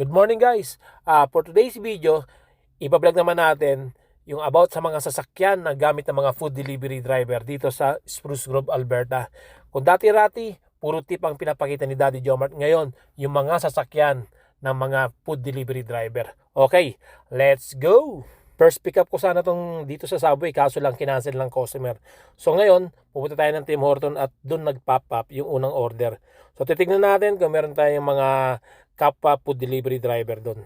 Good morning guys! Ah, for today's video, ibablog naman natin yung about sa mga sasakyan na gamit ng mga food delivery driver dito sa Spruce Grove, Alberta. Kung dati-rati, puro tip ang pinapakita ni Daddy Jomart. Ngayon, yung mga sasakyan ng mga food delivery driver. Okay, let's go! First pick up ko sana tong dito sa Subway kaso lang kinancel ng customer. So ngayon, pupunta tayo ng Tim Horton at doon nag-pop up yung unang order. So titignan natin kung meron tayong mga kapwa food delivery driver doon.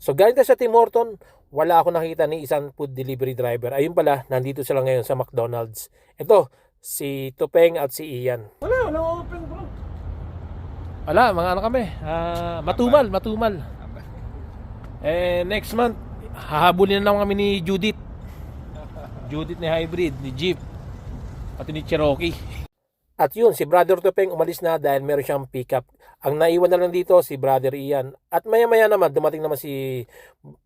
So galing sa Tim Horton, wala ako nakita ni isang food delivery driver. Ayun pala, nandito sila ngayon sa McDonald's. Ito, si Tupeng at si Ian. Wala, wala open bro. Wala, mga ano kami. ah, matumal, matumal. Eh, next month, hahabulin na naman kami ni Judith. Judith ni Hybrid, ni Jeep, pati ni Cherokee. At yun, si Brother Tupeng umalis na dahil meron siyang pickup. Ang naiwan na lang dito, si Brother Ian. At maya-maya naman, dumating naman si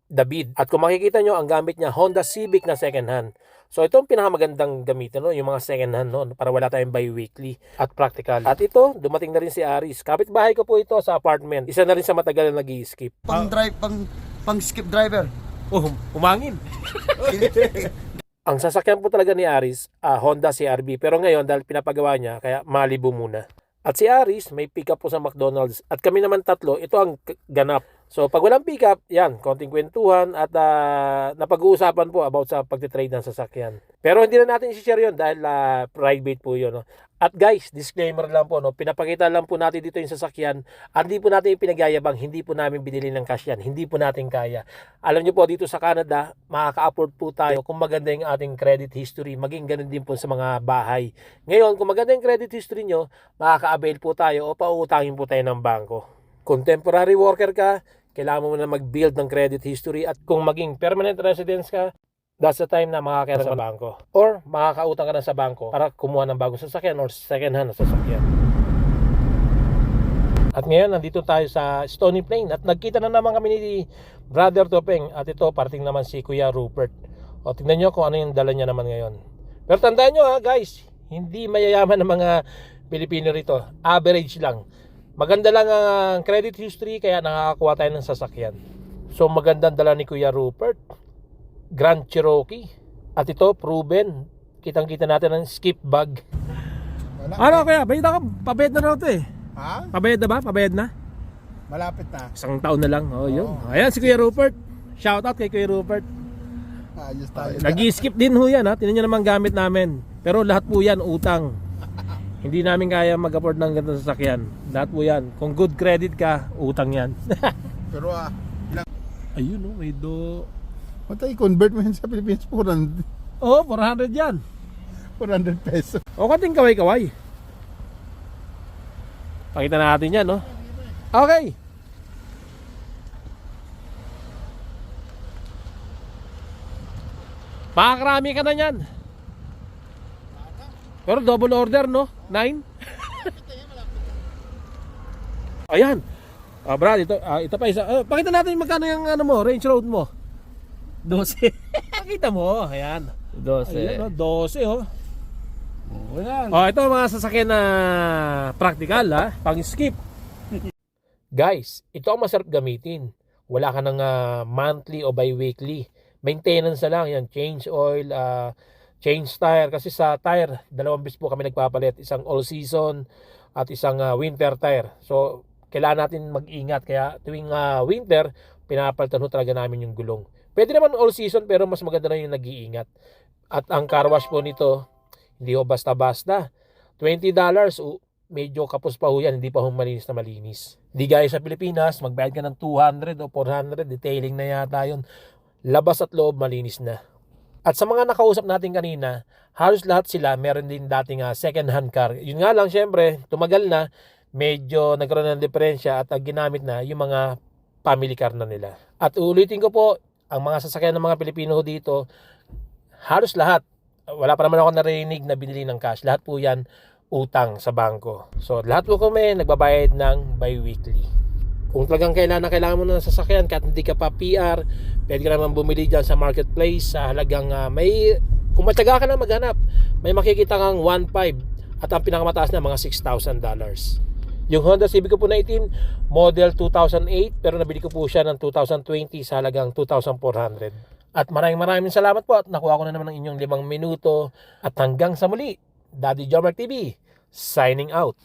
David. At kung makikita nyo, ang gamit niya, Honda Civic na second hand. So ito ang pinakamagandang gamitin, no? yung mga second hand, no? para wala tayong bi-weekly at practical. At ito, dumating na rin si Aris. Kapitbahay ko po ito sa apartment. Isa na rin sa matagal na nag skip pang drive pang pang skip driver. Oh, umangin. Ang sasakyan po talaga ni Aris, ah, Honda CRV. Pero ngayon, dahil pinapagawa niya, kaya Malibu muna. At si Aris, may pickup po sa McDonald's. At kami naman tatlo, ito ang ganap. So, pag walang pickup, yan, konting kwentuhan at ah, napag-uusapan po about sa pagtitrade ng sasakyan. Pero hindi na natin i-share yun dahil ah, private po yun. No? At guys, disclaimer lang po, no? pinapakita lang po natin dito yung sasakyan. Hindi po natin ipinagyayabang, hindi po namin binili ng cash yan. Hindi po natin kaya. Alam niyo po, dito sa Canada, makaka-afford po tayo kung maganda yung ating credit history. Maging ganun din po sa mga bahay. Ngayon, kung maganda yung credit history nyo, makaka-avail po tayo o pauutangin po tayo ng bangko. Kung temporary worker ka, kailangan mo na mag-build ng credit history at kung maging permanent residence ka, that's the time na makakaya sa bangko. Or makakautang ka na sa bangko para kumuha ng bagong sasakyan or second hand na sasakyan. At ngayon, nandito tayo sa Stony Plain at nagkita na naman kami ni Brother Topeng at ito, parting naman si Kuya Rupert. O tingnan nyo kung ano yung dala niya naman ngayon. Pero tandaan nyo ha guys, hindi mayayaman ng mga Pilipino rito. Average lang. Maganda lang ang credit history kaya nakakakuha tayo ng sasakyan. So magandang dala ni Kuya Rupert. Grand Cherokee. At ito, proven. Kitang-kita natin ang skip bag. Wala. Ano kaya? Bayad ako. Pabayad na raw ito eh. Ha? Pabayad na ba? Pabayad na? Malapit na. Isang taon na lang. Oh, yun. Oo. Ayan si Kuya Rupert. Shout out kay Kuya Rupert. Ayos tayo. Nag-skip din ho yan ha. Tinan nyo naman gamit namin. Pero lahat po yan utang. Hindi namin kaya mag-afford ng ganitong sasakyan. Lahat po yan. Kung good credit ka, utang yan. Pero ah, ilang... Ayun oh, may do... Matay, convert mo yan sa Philippines 400, Oh, 400 yan. 400 pesos. O kating kaway-kaway. Pakita natin yan, no? Okay. Makakarami ka na yan. Pero double order, no? Nine? Ayan. Ah, Brad, ito, ah, ito pa isa. Ah, pakita natin magkano yung ano mo, range road mo. 12. Pakita mo, ayan. 12. Ayan, oh, 12, oh. Oo yan. Oh, ito mga sasakyan na practical ha, pang skip. Guys, ito ang masarap gamitin. Wala ka ng ah, monthly o bi-weekly. Maintenance na lang yan, change oil, ah, change tire kasi sa tire, dalawang bis po kami nagpapalit, isang all season at isang ah, winter tire. So, kailangan natin mag-ingat kaya tuwing ah, winter, pinapalitan ho talaga namin yung gulong. Pwede naman all season pero mas maganda na yung nag-iingat. At ang car wash po nito, hindi ho basta-basta. $20, u- medyo kapos pa ho yan, hindi pa ho malinis na malinis. Hindi gaya sa Pilipinas, magbayad ka ng 200 o 400, detailing na yata yun. Labas at loob, malinis na. At sa mga nakausap natin kanina, halos lahat sila meron din dating ah, second hand car. Yun nga lang, syempre, tumagal na, medyo nagkaroon ng diferensya at ang ginamit na yung mga family car na nila. At uulitin ko po, ang mga sasakyan ng mga Pilipino dito, halos lahat, wala pa naman ako narinig na binili ng cash. Lahat po yan utang sa bangko. So, lahat po kami nagbabayad ng bi-weekly. Kung talagang kailangan kailangan mo ng sasakyan kahit hindi ka pa PR, pwede ka naman bumili dyan sa marketplace sa halagang ah, may, kung matyaga ka na maghanap, may makikita kang 1.5 at ang pinakamataas na mga $6,000. Yung Honda Civic ko po na itim, model 2008 pero nabili ko po siya ng 2020 sa halagang 2,400. At maraming maraming salamat po at nakuha ko na naman ng inyong limang minuto. At hanggang sa muli, Daddy Jomar TV, signing out.